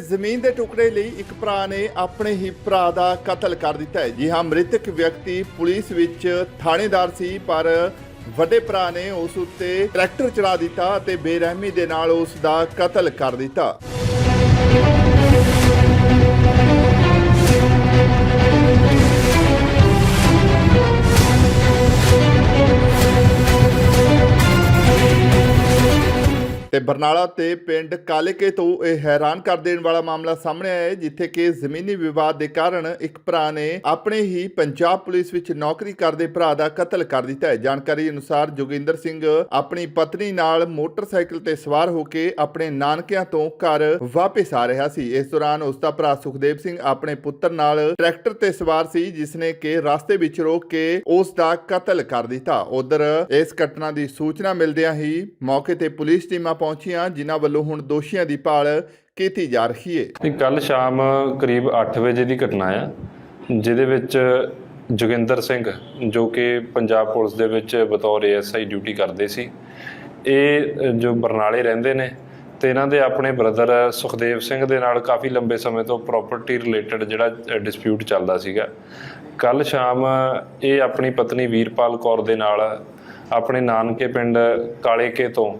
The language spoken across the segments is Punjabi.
ਜ਼ਮੀਨ ਦੇ ਟੁਕੜੇ ਲਈ ਇੱਕ ਭਰਾ ਨੇ ਆਪਣੇ ਹੀ ਭਰਾ ਦਾ ਕਤਲ ਕਰ ਦਿੱਤਾ ਹੈ। ਜੀ ਹਾਂ, ਮ੍ਰਿਤਕ ਵਿਅਕਤੀ ਪੁਲਿਸ ਵਿੱਚ ਥਾਣੇਦਾਰ ਸੀ, ਪਰ ਵੱਡੇ ਭਰਾ ਨੇ ਉਸ ਉੱਤੇ ਟਰੈਕਟਰ ਚੜਾ ਦਿੱਤਾ ਅਤੇ ਬੇਰਹਿਮੀ ਦੇ ਨਾਲ ਉਸ ਦਾ ਕਤਲ ਕਰ ਦਿੱਤਾ। ਤੇ ਬਰਨਾਲਾ ਤੇ ਪਿੰਡ ਕਾਲੇਕੇ ਤੋਂ ਇਹ ਹੈਰਾਨ ਕਰ ਦੇਣ ਵਾਲਾ ਮਾਮਲਾ ਸਾਹਮਣੇ ਆਇਆ ਹੈ, ਜਿੱਥੇ ਕਿ ਜ਼ਮੀਨੀ ਵਿਵਾਦ ਦੇ ਕਾਰਨ ਇੱਕ ਭਰਾ ਨੇ ਆਪਣੇ ਹੀ ਪੰਜਾਬ ਪੁਲਿਸ ਵਿੱਚ ਨੌਕਰੀ ਕਰਦੇ ਭਰਾ ਦਾ ਕਤਲ ਕਰ ਦਿੱਤਾ ਹੈ। ਜਾਣਕਾਰੀ ਅਨੁਸਾਰ ਜੋਗਿੰਦਰ ਸਿੰਘ ਆਪਣੀ ਪਤਨੀ ਨਾਲ ਮੋਟਰਸਾਈਕਲ ਤੇ ਸਵਾਰ ਹੋ ਕੇ ਆਪਣੇ ਨਾਨਕਿਆਂ ਤੋਂ ਘਰ ਵਾਪਸ ਆ ਰਿਹਾ ਸੀ। ਇਸ ਦੌਰਾਨ ਉਸ ਦਾ ਭਰਾ ਸੁਖਦੇਵ ਸਿੰਘ ਆਪਣੇ ਪੁੱਤਰ ਨਾਲ ਟਰੈਕਟਰ ਤੇ ਸਵਾਰ ਸੀ ਜਿਸ ਨੇ ਕਿ ਰਸਤੇ ਵਿੱਚ ਰੋਕ ਕੇ ਉਸ ਦਾ ਕਤਲ ਕਰ ਦਿੱਤਾ। ਉਧਰ ਇਸ ਘਟਨਾ ਦੀ ਸੂਚਨਾ ਮਿਲਦਿਆਂ ਹੀ ਮੌਕੇ ਤੇ ਪੁਲਿਸ ਟੀਮਾਂ ਪਹੁੰਚੀਆਂ, ਜਿਨ੍ਹਾਂ ਵੱਲੋਂ ਹੁਣ ਦੋਸ਼ੀਆਂ ਦੀ ਭਾਲ ਕੀਤੀ ਜਾ ਰਹੀ ਹੈ ਇਹ ਕੱਲ ਸ਼ਾਮ ਕਰੀਬ 8 ਵਜੇ ਦੀ ਘਟਨਾ ਆ, ਜਿਹਦੇ ਵਿੱਚ ਜੋਗਿੰਦਰ ਸਿੰਘ, ਜੋ ਕਿ ਪੰਜਾਬ ਪੁਲਿਸ ਦੇ ਵਿੱਚ ਬਤੌਰ ਏਐਸਆਈ ਡਿਊਟੀ ਕਰਦੇ ਸੀ, ਇਹ ਜੋ ਬਰਨਾਲੇ ਰਹਿੰਦੇ ਨੇ, ਤੇ ਇਹਨਾਂ ਦੇ ਆਪਣੇ ਬ੍ਰਦਰ ਸੁਖਦੇਵ ਸਿੰਘ ਦੇ ਨਾਲ ਕਾਫੀ ਲੰਬੇ ਸਮੇਂ ਤੋਂ ਪ੍ਰਾਪਰਟੀ ਰਿਲੇਟਡ ਜਿਹੜਾ ਡਿਸਪਿਊਟ ਚੱਲਦਾ ਸੀਗਾ। ਕੱਲ ਸ਼ਾਮ ਇਹ ਆਪਣੀ ਪਤਨੀ ਵੀਰਪਾਲ ਕੌਰ ਦੇ ਨਾਲ ਆਪਣੇ ਨਾਨਕੇ ਪਿੰਡ ਕਾਲੇਕੇ ਤੋਂ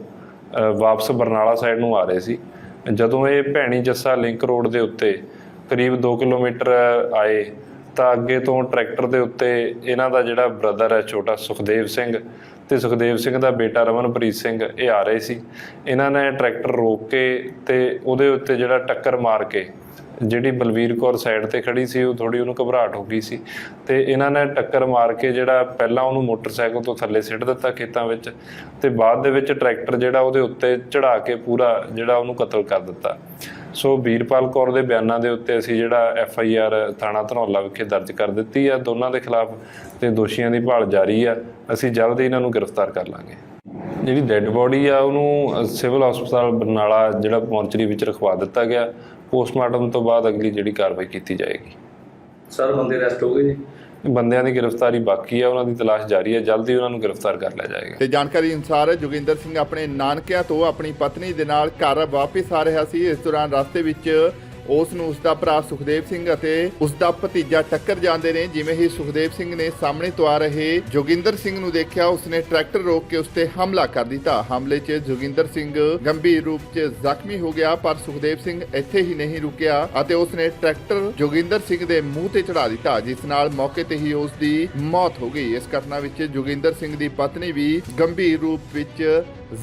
ਵਾਪਸ ਬਰਨਾਲਾ ਸਾਈਡ ਨੂੰ ਆ ਰਹੇ ਸੀ। ਜਦੋਂ ਇਹ ਭੈਣੀ ਜੱਸਾ ਲਿੰਕ ਰੋਡ ਦੇ ਉੱਤੇ ਕਰੀਬ 2 ਕਿਲੋਮੀਟਰ ਆਏ, ਤਾਂ ਅੱਗੇ ਤੋਂ ਟਰੈਕਟਰ ਦੇ ਉੱਤੇ ਇਹਨਾਂ ਦਾ ਜਿਹੜਾ ਬ੍ਰਦਰ ਹੈ, ਛੋਟਾ ਸੁਖਦੇਵ ਸਿੰਘ ਤੇ ਸੁਖਦੇਵ ਸਿੰਘ ਦਾ ਬੇਟਾ ਰਮਨਪ੍ਰੀਤ ਸਿੰਘ, ਇਹ ਆ ਰਹੇ ਸੀ। ਇਹਨਾਂ ਨੇ ਟਰੈਕਟਰ ਰੋਕ ਕੇ ਤੇ ਉਹਦੇ ਉੱਤੇ ਜਿਹੜਾ ਟੱਕਰ ਮਾਰ ਕੇ ਜਿਹੜੀ ਬਲਵੀਰ ਕੌਰ ਸਾਈਡ ਤੇ ਖੜੀ ਸੀ, ਉਹ ਥੋੜੀ ਉਹਨੂੰ ਘਬਰਾਹਟ ਹੋ ਗਈ ਸੀ ਤੇ ਇਹਨਾਂ ਨੇ ਟੱਕਰ ਮਾਰ ਕੇ ਜਿਹੜਾ ਪਹਿਲਾਂ ਉਹਨੂੰ ਮੋਟਰਸਾਈਕਲ ਤੋਂ ਥੱਲੇ ਸਿੱਟ ਦਿੱਤਾ ਖੇਤਾਂ ਵਿੱਚ ਤੇ ਬਾਅਦ ਦੇ ਵਿੱਚ ਟਰੈਕਟਰ ਜਿਹੜਾ ਉਹਦੇ ਉੱਤੇ ਚੜਾ ਕੇ ਪੂਰਾ ਜਿਹੜਾ ਉਹਨੂੰ ਕਤਲ ਕਰ ਦਿੱਤਾ। ਸੋ ਵੀਰਪਾਲ ਕੌਰ ਦੇ ਬਿਆਨਾਂ ਦੇ ਉੱਤੇ ਅਸੀਂ ਜਿਹੜਾ ਐਫ ਆਈ ਆਰ ਥਾਣਾ ਧਨੌਲਾ ਵਿਖੇ ਦਰਜ ਕਰ ਦਿੱਤੀ ਆ। ਦੋਨਾਂ ਦੇ ਖਿਲਾਫ ਤੇ ਦੋਸ਼ੀਆਂ ਦੀ ਭਾਲ ਜਾਰੀ ਆ। ਅਸੀਂ ਜਲਦ ਹੀ ਇਹਨਾਂ ਨੂੰ ਗ੍ਰਿਫਤਾਰ ਕਰ ਲਾਂਗੇ। ਜਿਹੜੀ ਡੈੱਡ ਬੋਡੀ ਆ, ਉਹਨੂੰ ਸਿਵਲ ਹਸਪਤਾਲ ਬਰਨਾਲਾ ਜਿਹੜਾ ਮੋਰਚਰੀ ਵਿੱਚ ਰਖਵਾ ਦਿੱਤਾ ਗਿਆ। ਪੋਸਟਮਾਰਟਮ ਤੋਂ ਬਾਅਦ ਅਗਲੀ ਜਿਹੜੀ ਕਾਰਵਾਈ ਕੀਤੀ ਜਾਏਗੀ। ਸਰ ਬੰਦੇ ਅਰੈਸਟ ਹੋ ਗਏ ਜੀ? ਬੰਦਿਆਂ ਦੀ ਗ੍ਰਿਫਤਾਰੀ ਬਾਕੀ ਆ ਉਹਨਾਂ ਦੀ ਤਲਾਸ਼ ਜਾਰੀ ਹੈ ਜਲਦੀ ਉਹਨਾਂ ਨੂੰ ਗ੍ਰਿਫਤਾਰ ਕਰ ਲਿਆ ਜਾਏਗਾ। ਤੇ ਜਾਣਕਾਰੀ ਅਨੁਸਾਰ ਜੋਗਿੰਦਰ ਸਿੰਘ ਆਪਣੇ ਨਾਨਕਿਆਂ ਤੋਂ ਆਪਣੀ ਪਤਨੀ ਦੇ ਨਾਲ ਘਰ ਵਾਪਸ ਆ ਰਿਹਾ ਸੀ। ਇਸ ਦੌਰਾਨ ਰਸਤੇ ਵਿੱਚ ਉਸ ਨੂੰ ਉਸ ਦਾ ਭਰਾ ਸੁਖਦੇਵ ਸਿੰਘ ਅਤੇ ਉਸ ਦਾ ਭਤੀਜਾ ਟੱਕਰ ਜਾਂਦੇ ਨੇ, ਜਿਵੇਂ ਹੀ ਸੁਖਦੇਵ ਸਿੰਘ ਨੇ ਸਾਹਮਣੇ ਤੋਂ ਆ ਰਹੇ ਜੋਗਿੰਦਰ ਸਿੰਘ ਨੂੰ ਦੇਖਿਆ, ਉਸਨੇ ਟਰੈਕਟਰ ਰੋਕ ਕੇ ਉਸ ਤੇ ਹਮਲਾ ਕਰ ਦਿੱਤਾ। ਹਮਲੇ 'ਚ ਜੋਗਿੰਦਰ ਸਿੰਘ ਗੰਭੀਰ ਰੂਪ 'ਚ ਜ਼ਖਮੀ ਹੋ ਗਿਆ, ਪਰ ਸੁਖਦੇਵ ਸਿੰਘ ਇੱਥੇ ਹੀ ਨਹੀਂ ਰੁਕਿਆ ਅਤੇ ਉਸਨੇ ਟਰੈਕਟਰ ਜੋਗਿੰਦਰ ਸਿੰਘ ਦੇ ਮੂੰਹ ਤੇ ਚੜਾ ਦਿੱਤਾ, ਜਿਸ ਨਾਲ ਮੌਕੇ ਤੇ ਹੀ ਉਸ ਦੀ ਮੌਤ ਹੋ ਗਈ। ਇਸ ਘਟਨਾ ਵਿੱਚ ਜੋਗਿੰਦਰ ਸਿੰਘ ਦੀ ਪਤਨੀ ਵੀ ਗੰਭੀਰ ਰੂਪ ਵਿੱਚ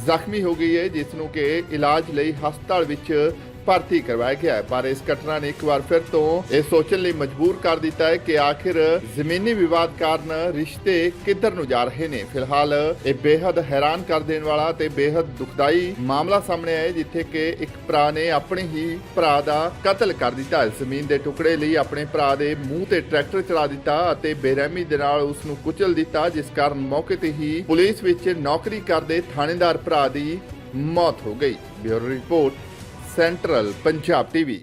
ਜ਼ਖਮੀ ਹੋ ਗਈ ਹੈ, ਜਿਸ ਨੂੰ ਕਿ ਇਲਾਜ ਲਈ ਹਸਪਤਾਲ ਵਿੱਚ ਭਰਤੀ ਕਰਵਾਇਆ ਗਿਆ ਪਰ ਇਸ ਘਟਨਾ ਨੇ ਇੱਕ ਵਾਰ ਫਿਰ ਤੋਂ ਇਹ ਸੋਚਣ ਲਈ ਮਜਬੂਰ ਕਰ ਦਿੱਤਾ ਹੈ ਕਿ ਆਖਿਰ ਜ਼ਮੀਨੀ ਵਿਵਾਦ ਕਾਰਨ ਰਿਸ਼ਤੇ ਕਿੱਧਰ ਨੂੰ ਜਾ ਰਹੇ ਨੇ। ਫਿਲਹਾਲ ਇਹ ਬੇहद ਹੈਰਾਨ ਕਰ ਦੇਣ ਵਾਲਾ ਤੇ ਬੇहद ਦੁਖਦਾਈ ਮਾਮਲਾ ਸਾਹਮਣੇ ਆਇਆ ਜਿੱਥੇ ਕਿ ਇੱਕ ਭਰਾ ਨੇ ਆਪਣੇ ਹੀ ਭਰਾ ਦਾ ਕਤਲ ਕਰ ਦਿੱਤਾ ਜ਼ਮੀਨ ਦੇ ਟੁਕੜੇ ਲਈ ਆਪਣੇ ਭਰਾ ਦੇ ਮੂੰਹ ਤੇ ਟਰੈਕਟਰ ਚਲਾ ਦਿੱਤਾ ਅਤੇ ਬੇਰਹਿਮੀ ਦੇ ਨਾਲ ਉਸ ਨੂੰ ਕੁਚਲ ਦਿੱਤਾ, ਜਿਸ ਕਾਰਨ ਮੌਕੇ ਤੇ ਹੀ ਪੁਲਿਸ ਵਿੱਚ ਨੌਕਰੀ ਕਰਦੇ ਥਾਣੇਦਾਰ ਭਰਾ ਦੀ ਮੌਤ ਹੋ ਗਈ। Bureau report central Punjab TV.